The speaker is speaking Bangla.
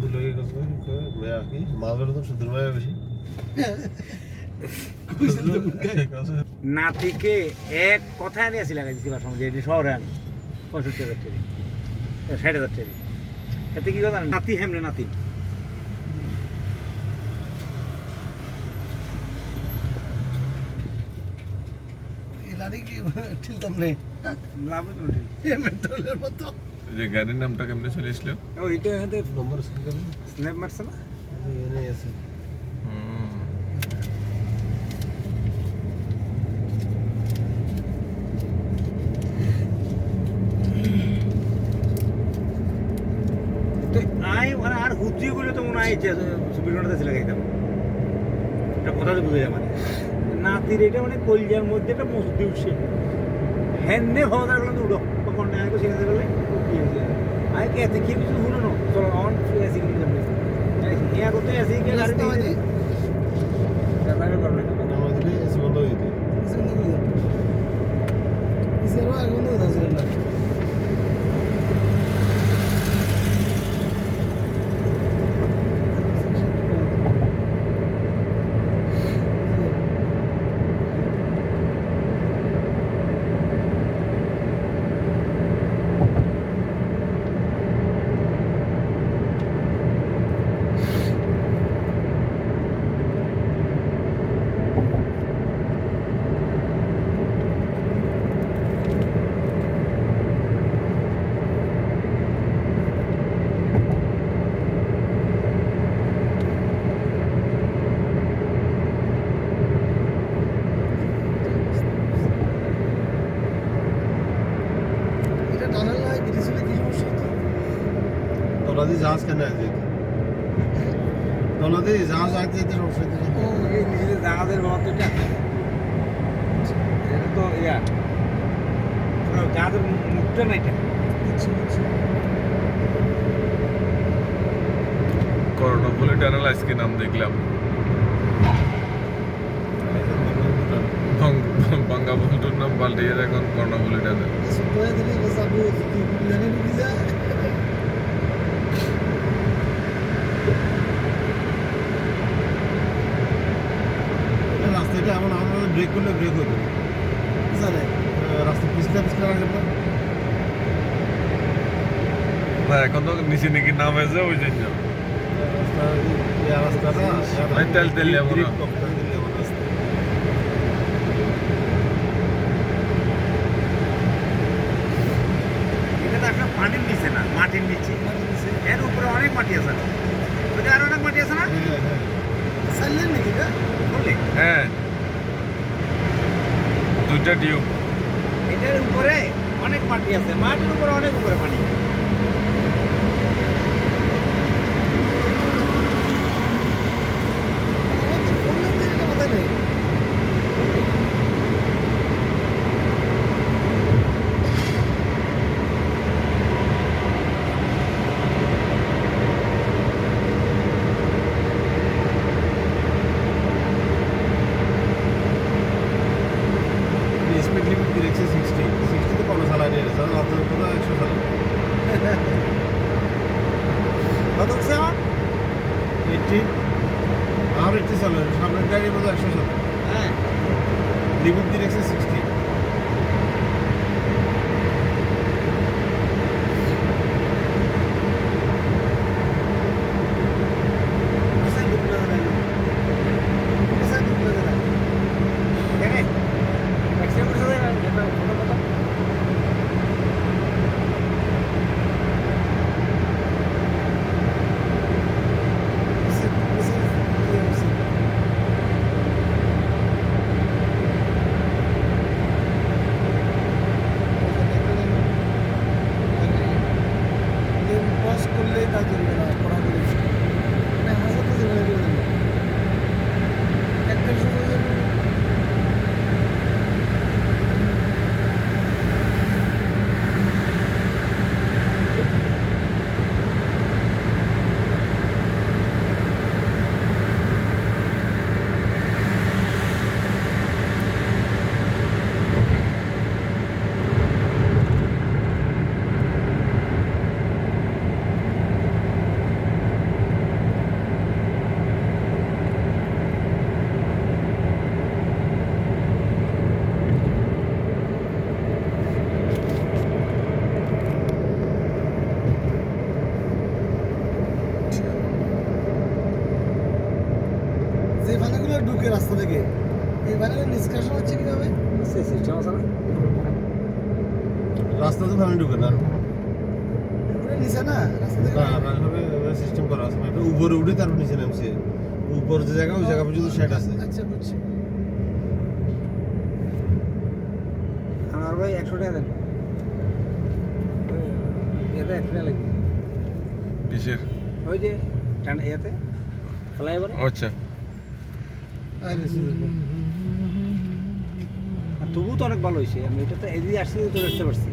দুলোকে গল্প কি তো বেশি নাতিকে এক কথায় নিয়ে আসি লাগাই দিচ্ছি বাসার মধ্যে এটি শহরে আনি। পঁয়ষট্টি হাজার টাকা। ষাট হাজার টাকা। এতে কি কথা? নাতি হেমনে নাতি। লাভ যে গাড়ির নামটা কেমনে চলে আসলো ওইটা এদের নম্বর স্ন্যাপ মারছে না? এনে আছে। তো আই আর হুদ্রি গুলো তো মনে হয় ছিল গাইতাম এটা কথা তো বুঝে মানে নাতির এটা মানে কলজার মধ্যে একটা মসজিদ উঠছে হ্যান্ডে ভাবা তার গেলাম উঠো তখন না আগে আই কে এতে কি কিছু শুনো না অন এসি কিনে যাবে ইয়া যাবে করবে নামাজ দিলে এসি বন্ধ হয়ে যেত দিয়ে জাহাজ কেন আছে তোলা দিয়ে জাহাজ আগে যেতে নিজেদের জাহাজের মতো এটা তো ইয়া পুরো জাহাজের মুখটা না এটা কর্ণপলিটানাল আজকে নাম দেখলাম বঙ্গবন্ধুর নাম পাল্টিয়ে এখন কর্ণপলিটানাল রাস্তাটা এমন আমরা ব্রেক করলে ব্রেক হতো। জানে রাস্তা পিছলে পিছলে রাখলে তো। না এখন তো নিচে নাকি নামে যে ওই জন্য। রাস্তা রাস্তাটা তেল তেল পানির নিচে না মাটির নিচে। এর উপরে অনেক মাটি আছে না? আর অনেক মাটি আছে না? হ্যাঁ, হ্যাঁ। হ্যাঁ। দুইটা টিউব এটার উপরে অনেক মাটি আছে মাটির উপরে অনেক উপরে পানি। এইটটি আর একটি সালে সামনের গাড়ি বোধ একশো সাল হ্যাঁ। লিমিট দিয়েছে রাস্তায় সিস্টেম আছে না? রাস্তা তো ভালো ঢুকে না? উপরে নিচে না? রাস্তা সিস্টেম করা আছে একটা উপরে উঠে তারপর নিচে নামছে। উপর যে জায়গা ওই জায়গা পর্যন্ত সেট আছে। আচ্ছা বুঝছি। আমার ভাই একশো টাকা দেন। এটা একশো টাকা লাগবে। কিসের? ওই যে ঠান্ডা ইয়াতে? ফ্লাইওভার? আচ্ছা। আরে তবুও তো অনেক ভালো হয়েছে আমি এটা তো এদিকে আসতে তো দেখতে পারছি।